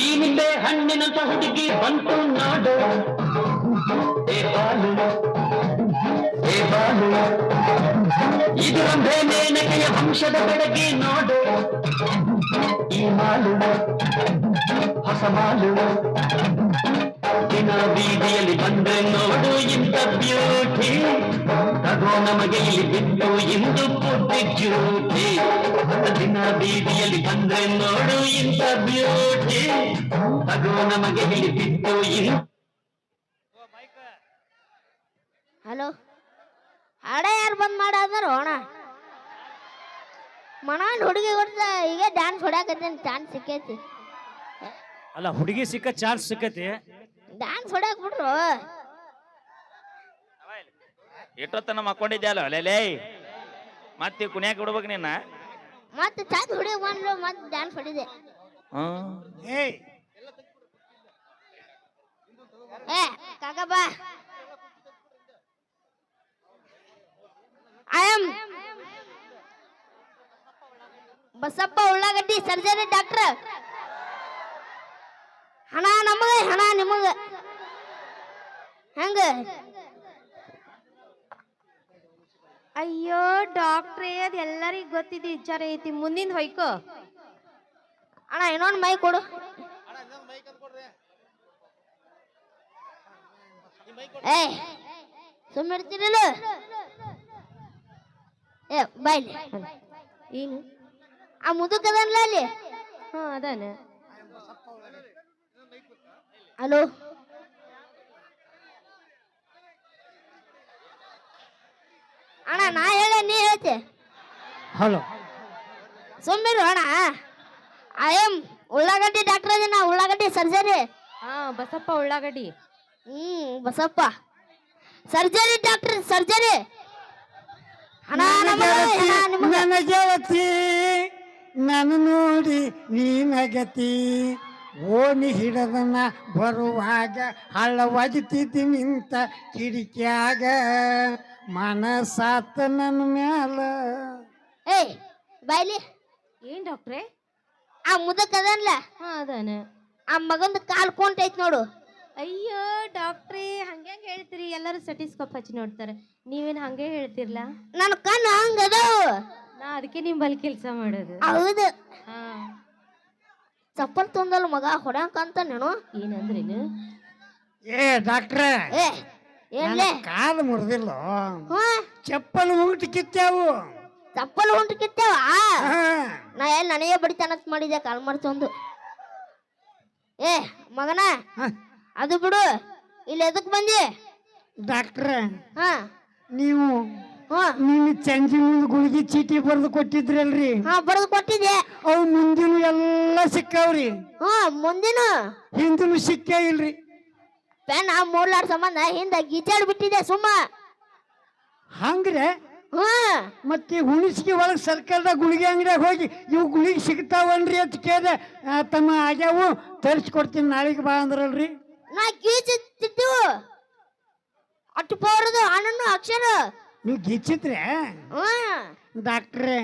ಈ ನಿಂಬೆ ಹಣ್ಣಿನಂತ ಹುಡುಗಿ ಬಂತು ನಾಡು. ಏ ಬಾಲು ಏ ಬಾಲು. ಇದು ರಂಭೆ ಮೇನಕೆಯ ವಂಶದ ಬೆಳಗ್ಗೆ ನೋಡು. ಈ ಮಾಲು, ಹೊಸ ಮಾಲು. ದಿನ ಬೀದಿಯಲ್ಲಿ ಬಂದ್ರೆ ನೋಡು ಇಂಥ ಬ್ಯೂಟಿ ತಗೋ ನಮಗೆ ಇಲ್ಲಿ ಬಿಟ್ಟು ಇಂದು ಪೂರ್ತಿ ಜ್ಯೂಟಿ ದಿನ ಬೀದಿಯಲ್ಲಿ ಬಂದ್ರೆ ನೋಡು ಇಂಥ ಬ್ಯೂಟಿ. ಅದೋ ನಮಗೆ ಇಲ್ಲಿ ಬಿಟ್ಟು ಇಂದು ಹಲೋ? ಹಾಡ ಯಾರು ಬಂದ್ ಮಾಡಾದ್ರು ಹೋಣ ಮನ ಹುಡುಗಿ ಕೊಡ್ತ ಈಗ ಡ್ಯಾನ್ಸ್ ಹೊಡ್ಯಾಕತ್ತೇನೆ ಚಾನ್ಸ್ ಸಿಕ್ಕೈತಿ. ಅಲ್ಲ ಹುಡುಗಿ ಸಿಕ್ಕ ಚಾನ್ಸ್ ಸಿಕ್ಕತಿ. ಡ್ಯಾನ್ಸ್ ಹೊಡ್ಯಾಕ್ ಬಿಡ್ರು ಎಷ್ಟೊತ್ತನ ಮಕ್ಕೊಂಡಿದ್ಯಲ್ಲ ಅಲ್ಲೇ? ಮತ್ತೆ ಕುಣಿಯಾಕ ಬಿಡ್ಬೇಕು ನಿನ್ನ? ಮತ್ತೆ ಚಾನ್ಸ್ ಹುಡುಗಿ ಬಂದ್ರು ಮತ್ತೆ ಡ್ಯಾನ್ಸ್ ಹೊಡಿದೆ. ಹ್ಮ್ ಏಯ್ ಏ ಕಾಕಪ್ಪ. ಐ ಆಮ್ ಬಸಪ್ಪ ಉಳ್ಳಾಗಡ್ಡಿ ಸರ್ಜರಿ ಡಾಕ್ಟರ್ ಹಣ ನಮಗ ಹಣ ನಿಮಗ. ಹೆಂಗ? ಅಯ್ಯೋ ಡಾಕ್ಟ್ರೇ ಅದು ಎಲ್ಲರಿಗ್ ಗೊತ್ತಿದ್ದು ವಿಚಾರ ಐತಿ. ಮುಂದಿನ ಹೊಯ್ಕೋ. ಅಣ್ಣ ಇನ್ನೊಂದು ಮೈ ಕೊಡು. ಏ ಸುಮ್ಮಿರ್ತೀರಿಲ್ಲ ಏ ಬಾಯ್ಲಿ ಏನು? ಆ ಮುದುಕದನ್ಲ ಅಲ್ಲಿ? ಹಾ ಅದಾನೆ. ಹಲೋ ಅಣ್ಣ ನಾ ಹೇಳ ನೀ ಹೇಳ್ತಿ. ಹಲೋ. ಸುಮ್ಮಿರು ಅಣ್ಣ. ಐ ಎಂ ಉಳ್ಳಾಗಡ್ಡಿ ಡಾಕ್ಟರ್ ಅದೇನ ಉಳ್ಳಾಗಡ್ಡಿ ಸರ್ಜರಿ. ಹಾ ಬಸಪ್ಪ ಉಳ್ಳಾಗಡ್ಡಿ. ಹ್ಮ್ ಬಸಪ್ಪ. Surgery doctor surgery. ಅಣ್ಣ. ನನ್ನ ಗೆಳತಿ ನಾನು ನೋಡಿ ನೀನಗತಿ ಓಣಿ ಹಿಡದನ ಬರುವಾಗ ಹಳ್ಳ ಒದಿತಿದ್ದಿ ನಿಂತ ಕಿಡಿಕ್ಯಾಗ ಮನಸಾತ ನನ್ನ ಮ್ಯಾಲ. ಏಯ್ ಬಾಯ್ಲಿ. ಏನ್ ಡಾಕ್ಟ್ರೆ? ಆ ಮುದಕದನ್ಲ ಹಾ ಅದಾನ. ಆ ಮಗಂದು ಕಾಲ್ ಕೊಂಟೈತ್ ನೋಡು. ಅಯ್ಯೋ ಡಾಕ್ಟ್ರಿ ಹಂಗೆ ಹೇಳ್ತೀರಿ? ಎಲ್ಲರೂ ಸೆಟಿಸ್ಕೋಪ್ ಹಚ್ಚಿ ನೋಡ್ತಾರೆ. ನೀವೇನು ಹಂಗೆ ಹೇಳ್ತಿರ್ಲ? ನನ್ನ ಕಣ್ಣು ಹಂಗದು ನಾ ಅದಕ್ಕೆ ನಿಮ್ ಬಲ್ ಕೆಲ್ಸ ಮಾಡೋದು. ಹೌದು. ಹಾ. ಚಪ್ಪಲ್ ತುಂದಲ್ ಮಗ ಹೊಡ್ಯಾಕಂತ ನೀನು? ಏನಂದ್ರಿ ಏ ಡಾಕ್ಟ್ರ ಏ ಏನ್ಲೇ? ಕಾಲು ಮುರಿದಿಲ್ಲ. ಚಪ್ಪಲ್ ಉಂಟು ಕಿತ್ತಾವು ಚಪ್ಪಲ್ ಉಂಟು ಕಿತ್ತಾವ ಹಾ. ನಾ ಎಲ್ಲಿ ನನಗೆ ಬಡಿತಾನತ್ ಮಾಡಿದೆ ಕಾಲ್ ಮಾಡ್ತೊಂದು ಏ ಮಗನ ಅದು ಬಿಡು. ಇಲ್ಲಿ ಎದಕ್ ಬಂದಿ? ಡಾಕ್ಟ್ರ ಹಾ. ನೀವು ಹಾ. ನೀನು ಚಂಜಿ ಮುಂದೆ ಗುಳಿಗೆ ಚೀಟಿ ಬರೆದು ಕೊಟ್ಟಿದ್ರಲ್ರಿ? ಹಾ ಬರೆದು ಕೊಟ್ಟಿದ್ದೆ. ಅವು ಮುಂದಿನ ಎಲ್ಲ ಸಿಕ್ಕಾವ್ರಿ. ಹಾ ಮುಂದಿನ? ಹಿಂದಿನ ಸಿಕ್ಕೇ ಇಲ್ರಿ. ಪೆನ್ ಆ ಮೂರ್ಲಾಡ್ ಸಂಬಂಧ ಹಿಂದೆ ಗೀಚಾಡ್ ಬಿಟ್ಟಿದೆ ಸುಮ್ಮ. ಹಂಗ್ರೆ? ಹ್ಞೂ ಮತ್ತೆ ಹುಣಿಸಿಗೆ ಒಳಗೆ ಸರ್ಕಾರದ ಗುಳಿಗೆ ಅಂಗಡಿಯಾಗ ಹೋಗಿ ಇವು ಗುಳಿಗೆ ಸಿಗ್ತಾವನ್ರಿ ಅಂತ ಕೇಳಿದೆ ಆ, ತಮ್ಮ ಆಗ್ಯಾವು ತರಿಸ್ಕೊಡ್ತೀನಿ ನಾಳೆಗೆ ಬಾ ಅಂದ್ರಲ್ರಿ. ನಾ ಗೀಚಿಟ್ಟಿವು ಅಟ್ಟು ಪೌರದು ಅಣ್ಣನು ಅಕ್ಷರ. ನೀವು ಗಿಚ್ಚಿದ್ರೆ ಹ್ಮ್ ಡಾಕ್ಟ್ರೇ.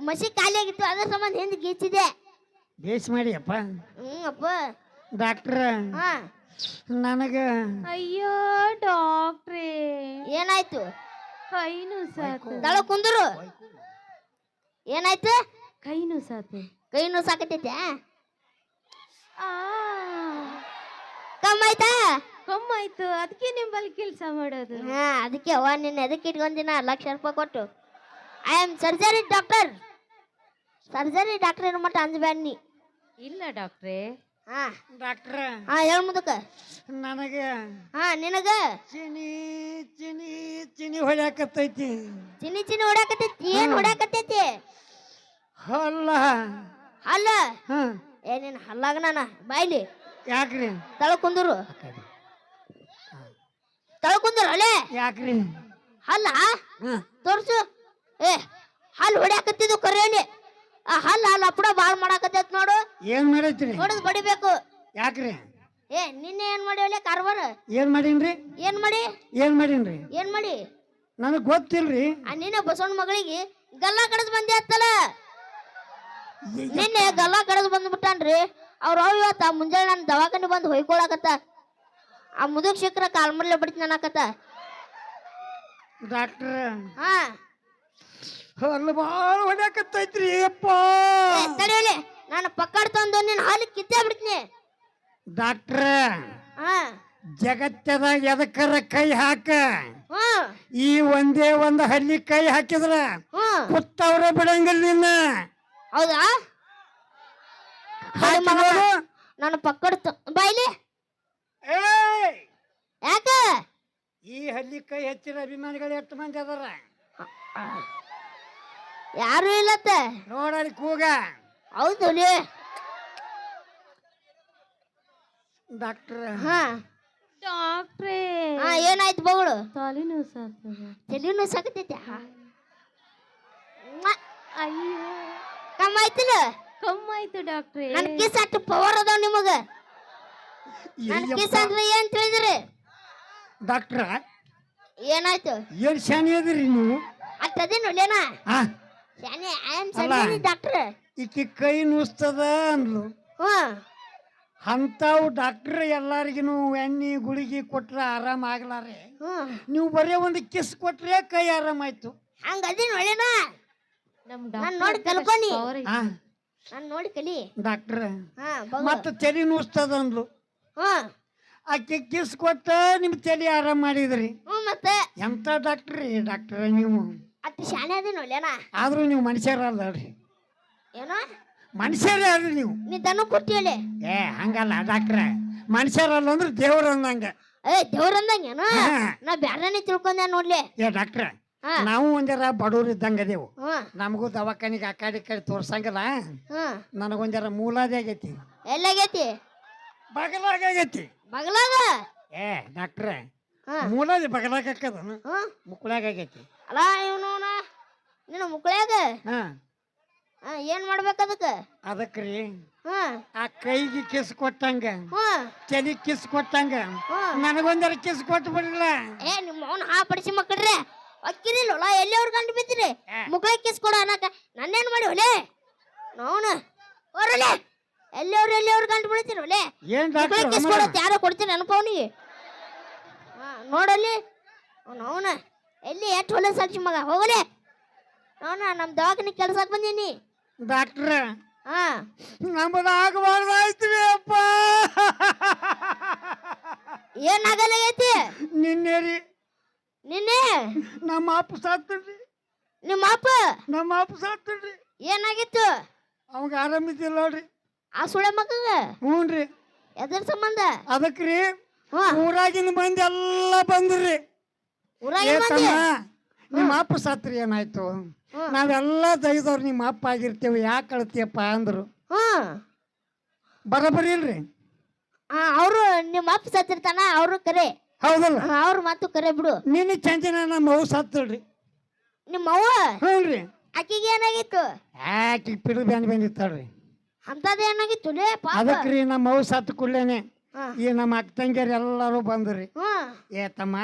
ಮಸಿ ಖಾಲಿ ಆಗಿತ್ತು ಅದ್ರ ಸಂಬಂಧ ಹಿಂದೆ ಗೀಚಿದೆ? ಬೇಸ್ ಮಾಡಿ ಅಪ್ಪ ಹ್ಮ್ ಅಪ್ಪ. ಡಾಕ್ಟ್ರ. ಹಾ. ನನಗೆ ಅಯ್ಯೋ ಡಾಕ್ಟ್ರೇ. ಏನಾಯ್ತು? ಕೈನು ಸಾಕು ದಳ ಕುಂದರು. ಏನಾಯ್ತು? ಕೈನು ಸಾಕು ಕೈನು ಸಾಕತೈತೆ ಆ. ಕಮ್ಮಾಯ್ತಾ ಕಮ್ಮಾಯ್ತು. ಅದಕ್ಕೆ ನಿಂಬಲ್ಲಿ ಕೆಲಸ ಮಾಡೋದು. ಹಾ ಅದಕ್ಕೆ ಅವ್ವ ನಿನ್ನ ಎದಕ್ಕೆ ಇಟ್ಕೊಂದಿನ ಲಕ್ಷ ರೂಪಾಯಿ ಕೊಟ್ಟು? I am surgery doctor surgery doctor ಏನು ಮಟ್ಟ ನೀ ಇಲ್ಲ ಡಾಕ್ಟ್ರೇ. ಹಾ. ಡಾಕ್ಟ್ರ. ಹಾ ಹೇಳ ಮುದಕ. ನನಗೆ ಹಾ ನಿನಗ? ಚಿನಿ ಚಿನಿ ಚಿನಿ ಹೊಡ್ಯಾಕತ್ತೈತಿ. ಚಿನಿ ಚಿನಿ ಹೊಡ್ಯಾಕತ್ತೈತಿ? ಏನ್ ಹೊಡ್ಯಾಕತ್ತೈತಿ? ಹಲ್ಲ. ಅಲ್ಲ ಹಾ ಏ ನಿನ್ ಹಲ್ಲಾಗ ನಾನ? ಬಾಯ್ಲಿ? ಯಾಕ್ರಿ? ತಳ ಕುಂದ್ರು? ತಳ ಕುಂದ್ರು ಯಾಕ್ರಿ? ಹಲ್ಲ? ತೋರ್ಸು. ಏ ಹಲ್ ಹೊಡ್ಯಾಕತ್ತಿದ್ದು ಕರೇನಿ ಆ ಹಲ್ಲು ಹಲ್ಲ ಅಪ್ಪಡ ಬಾಳ್ ಮಾಡಾಕತ್ತೈತ್ ನೋಡು. ಏನ್ ಮಾಡೈತ್ರಿ? ಹೊಡೆದ್ ಬಡಿಬೇಕು. ಯಾಕ್ರಿ? ಏ ನಿನ್ನೆ ಏನ್ ಮಾಡಿವಲೆ ಕಾರ್ವಾರ ಏನ್ ಮಾಡೀನ್ರಿ? ಏನ್ ಮಾಡಿ? ಏನ್ ಮಾಡೀನ್ರಿ? ಏನ್ ಮಾಡಿ? ನನಗ್ ಗೊತ್ತಿಲ್ರಿ. ಆ ನಿನ್ನೆ ಬಸವಣ್ಣ ಮಗಳಿಗೆ ಗಲ್ಲ ಕಡದ್ ಬಂದೆ ಅತ್ತಲ್ಲ ನಿನ್ನೆ ಗಲ್ಲ ಕಡದ್ ಬಂದ್ಬಿಟ್ಟಾನ್ರಿ. ಅವ್ರ ಅವ ಇವತ್ತ ಮುಂಜಾನೆ ನನ್ನ ದವಾಖಾನೆ ಬಂದು ಹೊಯ್ಕೊಳಕತ್ತ. ಆ ಮುದುಕ್ ಶಿಕ್ರ ಕಾಲ್ಮರ್ಲೆ ಬಿಡ್ತೀನಿ ಅನ್ನಕತ್ತ. ಡಾಕ್ಟ್ರ. ಹಾ. ಅಲ್ಲಿ ಭಾಳ ಹೊಡ್ಯಾಕತ್ತೈತ್ರಿ ಅಪ್ಪ. ತಡಿಯಲಿ ನಾನು ಪಕ್ಕಡ ತಂದು ನಿನ್ನ ಹಾಲು ಕಿತ್ತೇ ಬಿಡ್ತೀನಿ. ಡಾಕ್ಟ್ರ. ಹಾ. ಜಗತ್ತದಾಗ ಎದಕ್ಕರ ಕೈ ಹಾಕ? ಈ ಒಂದೇ ಒಂದು ಹಲ್ಲಿ ಕೈ ಹಾಕಿದ್ರ ಹ್ಞೂ. ಕುತ್ತವ್ರ ಬಿಡಂಗಿಲ್ಲ ನಿನ್ನ. ಹೌದಾ? ಹಾಕಿ ನೋಡು. ನಾನು ಪಕ್ಕಡ ಬಾಯ್ಲಿ ಏಯ್! ಯಾಕ? ಈ ಹಳ್ಳಿ ಕೈ ಹೆಚ್ಚಿನ ಅಭಿಮಾನಿಗಳು ಎಷ್ಟು ಮಂದಿ ಅದಾರ? ಯಾರು ಇಲ್ಲತ್ತ. ನೋಡಲ್ಲಿ ಕೂಗ. ಹೌದು ಲೇ. ಡಾಕ್ಟ್ರ. ಹಾ. ಡಾಕ್ಟ್ರೇ. ಹಾ ಏನಾಯ್ತು ಬಗಳು? ತಲೆನೋವು ಸಾಕ್ತದ ತಲೆನೋವು ಸಾಕತೈತೆ ಅಯ್ಯೋ. ಕಮ್ಮ ಆಯ್ತಿಲ್ಲ? ಕಮ್ಮಾಯ್ತು ಡಾಕ್ಟ್ರೇ. ನನ್ ಕಿಸ್ ಅಷ್ಟು ಪವರ್ ಅದಾವ ನಿಮಗ. ನನ್ ಕಿಸ್ ಅಂದ್ರೆ ಏನ್ ತಿಳಿದ್ರಿ? ಡಾಕ್ಟ್ರ ಏನಾಯ್ತು? ಏನ್ ಶಾನಿ ಅದಿರಿ ನೀವು? ಅತ್ತದೇ ಲೇನಾ? ಆ. ಶಾನೆ ಐ ಆಮ್ ಅಲ್ಲ. Surgery doctor. ಈಕಿ ಕೈ ನುಸ್ತದ ಅಂದ್ಲು. ಹ್ಮ್ ಡಾಕ್ಟರ್ ಡಾಕ್ಟ್ರ್ ಎಲ್ಲಾರಿಗೂ ಎಣ್ಣೆ ಗುಳಿಗೆ ಕೊಟ್ರೆ ಆರಾಮ ಆಗ್ಲಾರೆ. ಹ್ಮ್ ನೀವು ಬರೀ ಒಂದು ಕಿಸ್ ಕೊಟ್ರೆ ಕೈ ಆರಾಮಾಯ್ತು ಹಂಗ ಅದೇ ನಮ್ ನಾನ್ ನೋಡಿ ಕಲ್ಕೊನಿ. ಆ. ನಾನ್ ನೋಡಿ ಕಲಿ. ಡಾಕ್ಟ್ರ ಹಾ ಮತ್ತೆ ತಲೆ ನುಸ್ತದ ಅಂದ್ಲು. ಹ್ಮ್ ಆಕೆ ಕಿಸ್ ಕೊಟ್ಟ ನಿಮ್ ತಲೆ ಆರಾಮ ಮಾಡಿದ್ರಿ. ಹ್ಮ್ ಮತ್ತೆ. ಎಂತ ಡಾಕ್ಟ್ರಿ ಡಾಕ್ಟ್ರ ನೀವು? ಅತಿ ಶಾನೆ ಅದೇ ಒಳ್ಳೆನಾ ಆದ್ರೂ ನೀವು ಮನುಷ್ಯರಲ್ರಿ ಏನೋ? ಮನುಷ್ಯರೇ ಅಲ್ರಿ ನೀವು. ನೀ ದನ ಕೊಟ್ಟಿಯಲೆ ಏ ಹಂಗಲ್ಲ ಡಾಕ್ಟ್ರ ಮನುಷ್ಯರಲ್ಲ ಅಂದ್ರೆ ದೇವ್ರ ಅಂದಂಗ. ಏ ದೇವ್ರ ಅಂದಂಗೇನು ಏನೋ? ನಾ ಬ್ಯಾರನೇ ತಿಳ್ಕೊಂಡೆ ನೋಡ್ಲಿ. ಏ ಡಾಕ್ಟ್ರ ಹಾ. ನಾವು ಒಂದರ ಬಡವ್ರು ಇದ್ದಂಗ ಅದೇವು. ಹ್ಮ್ ನಮಗೂ ದವಾಖಾನಿಗೆ ಆ ಕಡೆ ಈ ಕಡೆ ತೋರ್ಸಂಗಿಲ್ಲ. ಹ್ಮ್ ನನಗೊಂದರ ಮೂಲಾದಿ ಆಗೈತಿ. ಎಲ್ಲಾಗೈತಿ? ಬಗಲಾಗ ಆಗೈತಿ. ಬಗಲಾಗ? ಏ ಡಾಕ್ಟ್ರ ಹಾ. ಮೂಲಾದಿ ಬಗಲಾಗ ಹಾಕದ ಹ್ಮ್ ಮುಕ್ಕಳಾಗ ಆಗೈತಿ. ಅಲ್ಲ ಇವನು ನಿನ್ನ ಮುಕ್ಳ್ಯಾಗ ಹಾ. ಆ, ಏನ್ ಮಾಡ್ಬೇಕು ಅದಕ್ಕೆ? ಅದಕ್ರಿ ಹ್ಮ್ ಆ ಕೈಗೆ ಕಿಸ್ ಕೊಟ್ಟಂಗ ಹ್ಮ್ ತಲೆ ಕಿಸ್ ಕೊಟ್ಟಂಗ ಹ್ಮ್ ನನಗೊಂದರ ಕಿಸ್ ಕೊಟ್ಟು ಬಿಡಲ್ಲ ಏ ನಿಮ್ಮ ಅವನ ಹಾ ಪಡಿಸಿ ಮಕ್ಕಳ್ರೆ. ಅಕ್ಕಿರಿಲ್ಲ ಎಲ್ಲಿ ಅವ್ರು ಗಂಡು ಬಿದ್ದಿರಿ? ಏ. ಕಿಸ್ ಕೊಡ ಅನ್ನಕ. ನನ್ನೇನ್ ಮಾಡಿ ಹೊಲೆ? ನೋನ ಹೊರಲೆ. ಎಲ್ಲಿ ಅವ್ರು ಎಲ್ಲಿ ಅವ್ರು ಗಂಟು ಬಿಡ್ತೀರಲ್ಲೇ ಏನ್ ಮುಕ್ಳ ಡಾಕ್ಟ್ರ ಕಿಸ್ ಕೊಡತ್ ಯಾರೋ ಕೊಡ್ತೀನಿ ಅನ್ಕೋ ಅವನಿಗೆ. ಹಾ ನೋಡಲ್ಲಿ. ಅವನ ಎಲ್ಲಿ ಎಷ್ಟು ಹೊಲ ಸಾಕ್ಷಿ ಮಗ? ಹೋಗಲೆ. ಅವನ ನಮ್ಮ ದವಾಖಾನೆ ಕೆಲ್ಸಕ್ಕೆ ಬಂದೀನಿ. ಡಾಕ್ಟ್ರ ಹಾ ನಮ್ಮದು ಆಗಬಾರ್ದಾಯ್ತ್ರಿ ಅಪ್ಪ. ಏನಾಗಲ್ಲ ಐತಿ ನಿನ್ನೆ ರೀ. ನಿನ್ನೆ? ನಮ್ಮ ಅಪ್ಪ ಸಾತ್ರಿ ನಿಮ್ಮ ಅಪ್ಪ? ನಮ್ಮ ಅಪ್ಪ ಸಾತ್ರಿ ಏನಾಗಿತ್ತು? ಅವಾಗ ಆರಾಮಿದ್ದಿಲ್ಲ ನೋಡ್ರಿ. ಆ ಸುಳೆ ಮಕ್ಕಗ ಹ್ಞೂ ರೀ ಎದ್ರ ಸಂಬಂಧ? ಅದಕ್ರಿ ಊರಾಗಿನ ಮಂದಿ ಎಲ್ಲ ಬಂದ್ರಿ. ಏ ತಮ್ಮ ನಿಮ್ಮ ಅಪ್ಪ ಸತ್ರಿ ಏನಾಯ್ತು. ನಾವೆಲ್ಲ ದೈದವ್ರು ನಿಮ್ಮ ಅಪ್ಪ ಆಗಿರ್ತೇವೆ ಯಾಕೆ ಕಳ್ತೀಯಪ್ಪ ಅಂದ್ರು. ಹ್ಮ್ ಬರೋಬ್ಬರಿ ಇಲ್ರಿ? ಅವರು ನಿಮ್ಮ ಅಪ್ಪ ಸತ್ತಿರ್ತಾನ ಅವರು ಕರೆ. ಹೌದಲ್ಲ? ಅವ್ರ ಅವ್ರು ಮಾತು ಕರೆ ಬಿಡು. ನಿನ್ನ ಚಂಚನ ನಮ್ಮ ಅವು ಸತ್ತಳ್ರಿ. ನಿಮ್ಮ ಅವ್ವ? ಹ್ಞೂ ರೀ ಆಕಿಗೆ ಏನಾಗಿತ್ತು? ಯಾಕೆ ಪಿಡು ಬ್ಯಾನ್ ಬಂದಿತ್ತಾಳ್ರಿ? ಅಂತದ ಏನಾಗಿತ್ತು ಲೇ ಪಾಪ. ಅದಕ್ರಿ ನಮ್ಮ ಅವು ಸತ್ತು ಕೂಡ್ಲೇನೆ. ಹಾ. ಈ ನಮ್ಮ ಅಕ್ಕ ತಂಗಿಯರು ಎಲ್ಲರೂ ಬಂದ್ರಿ. ಹಾ. ಏ ತಮ್ಮ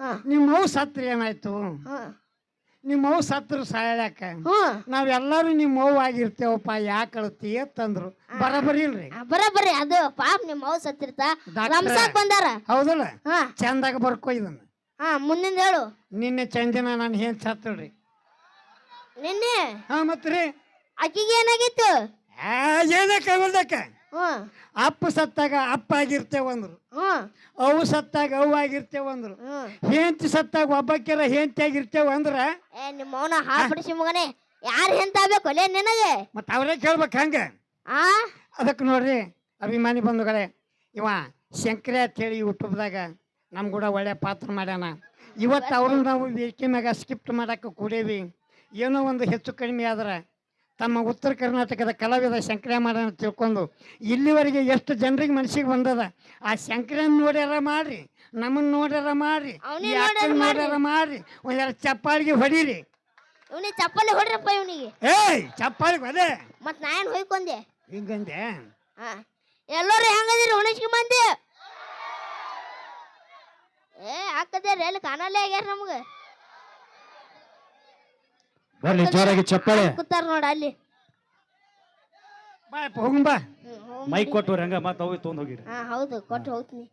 ಹಾ. ನಿಮ್ಮ ಅವು ಸತ್ರಿ ಏನಾಯ್ತು? ಹ್ಮ್ ನಿಮ್ಮ ಅವು ಸತ್ರು ಸಾಯಕ ಹ್ಮ್ ನಾವೆಲ್ಲರೂ ನಿಮ್ಮ ಅವ್ವ ಆಗಿರ್ತೇವಪ್ಪ ಯಾಕೆ ಅಳತಿ ಅಂತಂದ್ರು ಬರಬರಿ ಇಲ್ರಿ ಆ, ಬರೋಬ್ಬರಿ ಅದು ಪಾಪ ನಿಮ್ಮ ಅವ್ವ ಸತ್ತಿರ್ತ ಡಾಕ್ಟ್ರ. ರಂಸಾಕ್ ಬಂದಾರ. ಹೌದಲ್ಲ? ಹಾ. ಚಂದಾಗ ಬರ್ಕೋ ಇದನ್ನ. ಹಾ ಮುಂದಿಂದ ಹೇಳು. ನಿನ್ನೆ ಚಂದಿನ ನಾನು ಏನ್ ಸತ್ತಳ್ರಿ ನಿನ್ನೆ? ಹಾ ಮತ್ರಿ ಆಕಿಗೆ ಏನಾಗಿತ್ತು? ಆ, ಏನೇ ಕವಲ್ದಕ್ಕ ಹ್ಮ್ ಅಪ್ಪ ಸತ್ತಾಗ ಅಪ್ಪ ಆಗಿರ್ತೇವ ಅಂದ್ರು. ಹ್ಮ್ ಅವು ಸತ್ತಾಗ ಅವು ಆಗಿರ್ತೇವ ಅಂದ್ರು. ಹ್ಮ್ ಹೆಂಡತಿ ಸತ್ತಾಗ ಒಬ್ಬಕ್ಕೆಲ್ಲ ಹೆಂಡತಿ ಆಗಿರ್ತೇವ ಅಂದ್ರ? ಏ ನಿಮ್ಮ ಅವನ ಹಾ ಪಡಿಸಿ ಮಗನೇ ಯಾರು ಎಂತ ಆಗ್ಬೇಕು ಲೇ ನಿನಗೆ? ಮತ್ತೆ ಅವರೇ ಕೇಳ್ಬೇಕು ಹಂಗ. ಆ? ಅದಕ್ಕೆ ನೋಡ್ರಿ ಅಭಿಮಾನಿ ಬಂಧುಗಳೇ ಇವ ಶಂಕ್ರೆ ಅಂತ ಹೇಳಿ ಯೂಟ್ಯೂಬ್ದಾಗ ನಮ್ಮ ಕೂಡ ಒಳ್ಳೆ ಪಾತ್ರ ಮಾಡ್ಯಾನ. ಇವತ್ತು ಅವರು ನಾವು ವೇದಿಕೆ ಮ್ಯಾಗ ಸ್ಕಿಪ್ಟ್ ಮಾಡಕ್ಕೆ ಕೂಡೇವಿ. ಏನೋ ಒಂದು ಹೆಚ್ಚು ಕಡಿಮೆ ಆದ್ರೆ ತಮ್ಮ ಉತ್ತರ ಕರ್ನಾಟಕದ ಕಲಾವಿದ ಶಂಕರ ಮಾಡ್ಯಾನ ತಿಳ್ಕೊಂಡು ಇಲ್ಲಿವರೆಗೆ ಎಷ್ಟು ಜನರಿಗೆ ಮನಸ್ಸಿಗೆ ಬಂದದ? ಆ ಶಂಕರನ್ ನೋಡ್ಯಾರ ಮಾಡ್ರಿ ನಮ್ಮನ್ನ ನೋಡ್ಯಾರ ಮಾಡ್ರಿ ಅವ್ನೇ ಈ ಅಕ್ಕನ್ ನೋಡ್ಯಾರ ನೋಡ್ಯಾರ ಮಾಡ್ರಿ ಒಂದ್ಯಾರ ಚಪ್ಪಾಳಿಗೆ ಹೊಡೀರಿ. ಇವನಿಗೆ ಚಪ್ಪಲಿ ಹೊಡ್ರಪ್ಪ ಇವನಿಗೆ. ಏಯ್ ಚಪ್ಪಾಳಿಗೆ ಅದೇ ಮತ್ ನಾ ಏನ್ ಹೊಯ್ಕೊಂಡೆ? ಹಿಂಗಂದೆ? ಹಾ ಎಲ್ಲರೂ ಹೆಂಗದಿರಿ ಹುಣಸಿಗೆ ಮಂದಿ ಏ ಹಾಕದೇರಿ ಎಲ್ಲಿ ಕಾಣಲ್ಲೇ ಆಗ್ಯಾರ ನಮ್ಗ. ಬರ್ಲಿ ಜೋರಾಗಿ ಚಪ್ಪಾಳೆ. ಕೂತಾರ ನೋಡ ಅಲ್ಲಿ. ಬಾ ಹೋಗುಂಬಾ ಹೋಗ್ ಮೈಕ್ ಕೊಟ್ಟು ಹಂಗ ಮತ್ತೆ ಹೋಗಿ ತೊಗೊಂಡ್ ಹೋಗಿರಿ. ಹಾ ಹೌದು ಕೊಟ್ಟು ಹೋಗ್ತೀನಿ.